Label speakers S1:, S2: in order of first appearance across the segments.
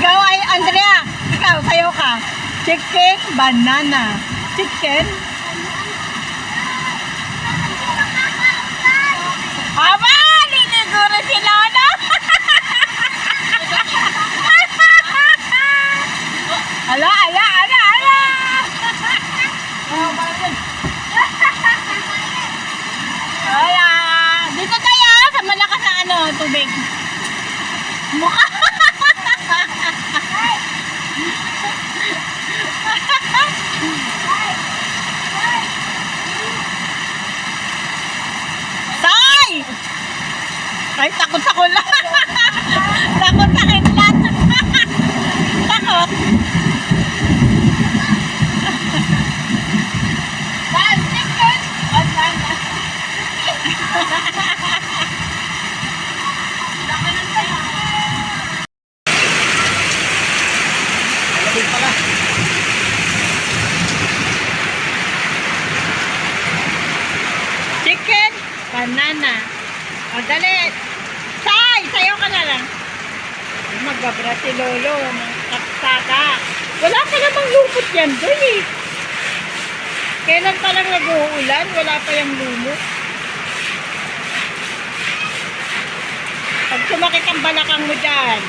S1: ikaw ay, Andrea, ikaw, sayo ka. Chicken, banana. Chicken? Aba! Ay, takot ako lang. takot sa kidlat. takot. Chicken, banana. O, dali. Na lang. Ay, Magbabra si Lolo ng kapsada. Wala ka namang lupot yan doon eh. Kailan pa lang nag-uulan, wala pa yung lumot. Pag sumakit ang balakang mo dyan,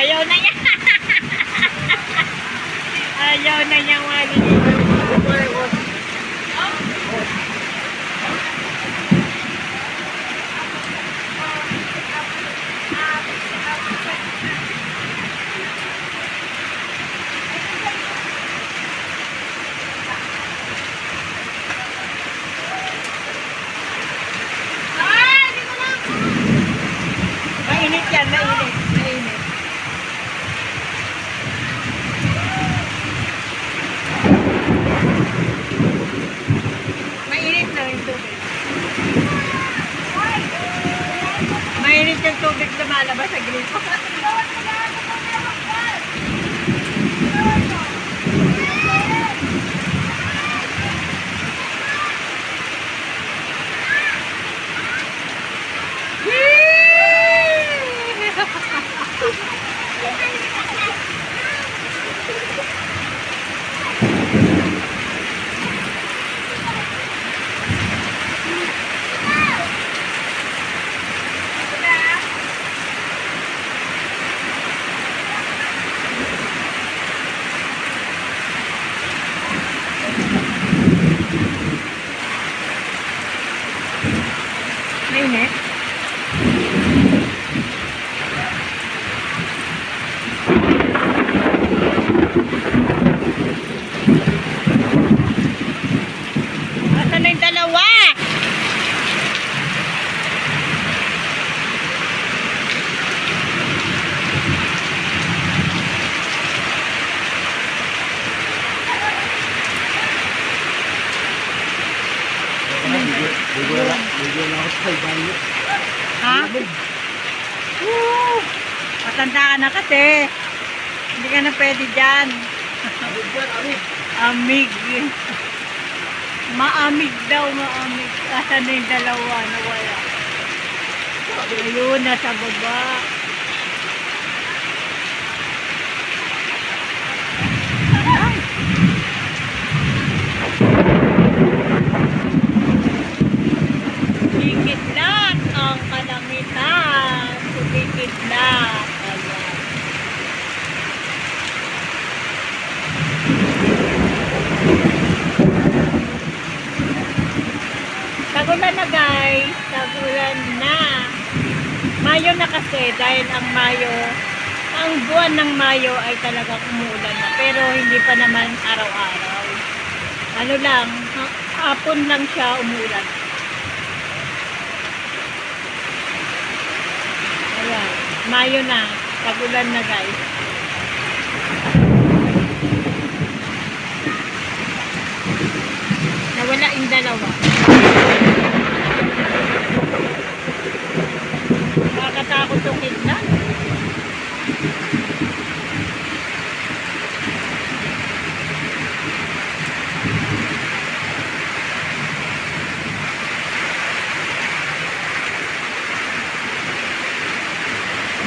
S1: Ayaw na niya. Ayaw na niya wali. Mainit yan, mainit. Mainit. Mainit na yung tubig. Mainit yung tubig lumalabas sa gripo. Mainit? Asan na yung dalawa? Ha? Woo! Matanda ka na kasi. Hindi ka na pwede dyan. Amig. Maamig daw, maamig. Asan na yung dalawa na wala? Ayun, nasa baba. Kikidlat ang kalamitan. Kumikidlat. Ayan. Tagulan na guys. Tagulan na. Mayo na kasi dahil ang Mayo, ang buwan ng Mayo ay talaga umuulan na. Pero hindi pa naman araw-araw. Ano lang, ha- hapon lang siya umuulan. Ayan, Mayo na. Pagulan na guys. Nawala yung dalawa. Nakakatakot tong hignan.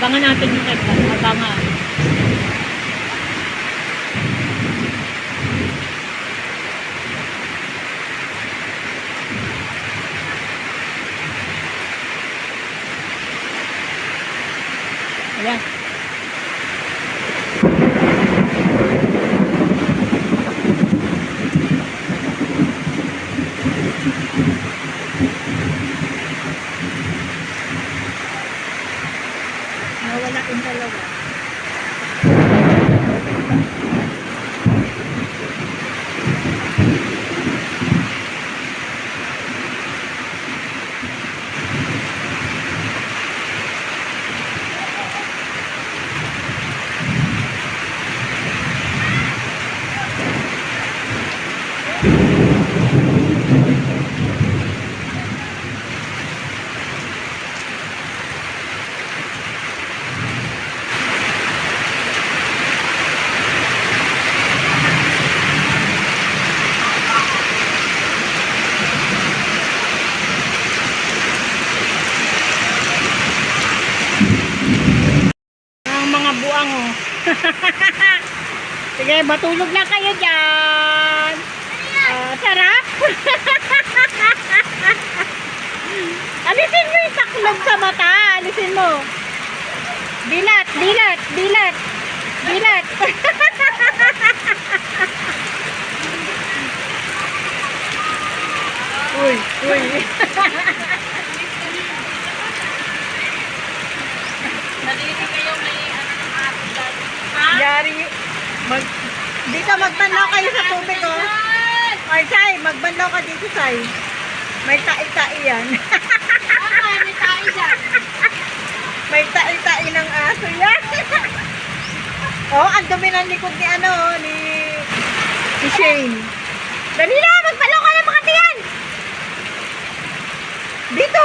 S1: Abangan natin yung hignan. Abangan. Ayan. Nawala yung dalawa. Ang mga buang oh. Sige, matulog na kayo dyan. Ah, sarap. Alisin mo yung taklog sa mata. Alisin mo. Dilat, dilat, dilat. Dilat. uy, uy.
S2: Nalili kayo may ano ng. Ha?
S1: Yari, mag, dito magbanlaw kayo sa tubig, oh. Ay, Sai, magbanlaw ka dito, Sai. May tai-tai yan.
S2: Ay, may tayo dyan.
S1: May tai-tai ng aso yan. oh, ang dumi ng likod ni ano, ni, ni Shane. Dali na, magbanlaw ka ng mga tiyan. Dito.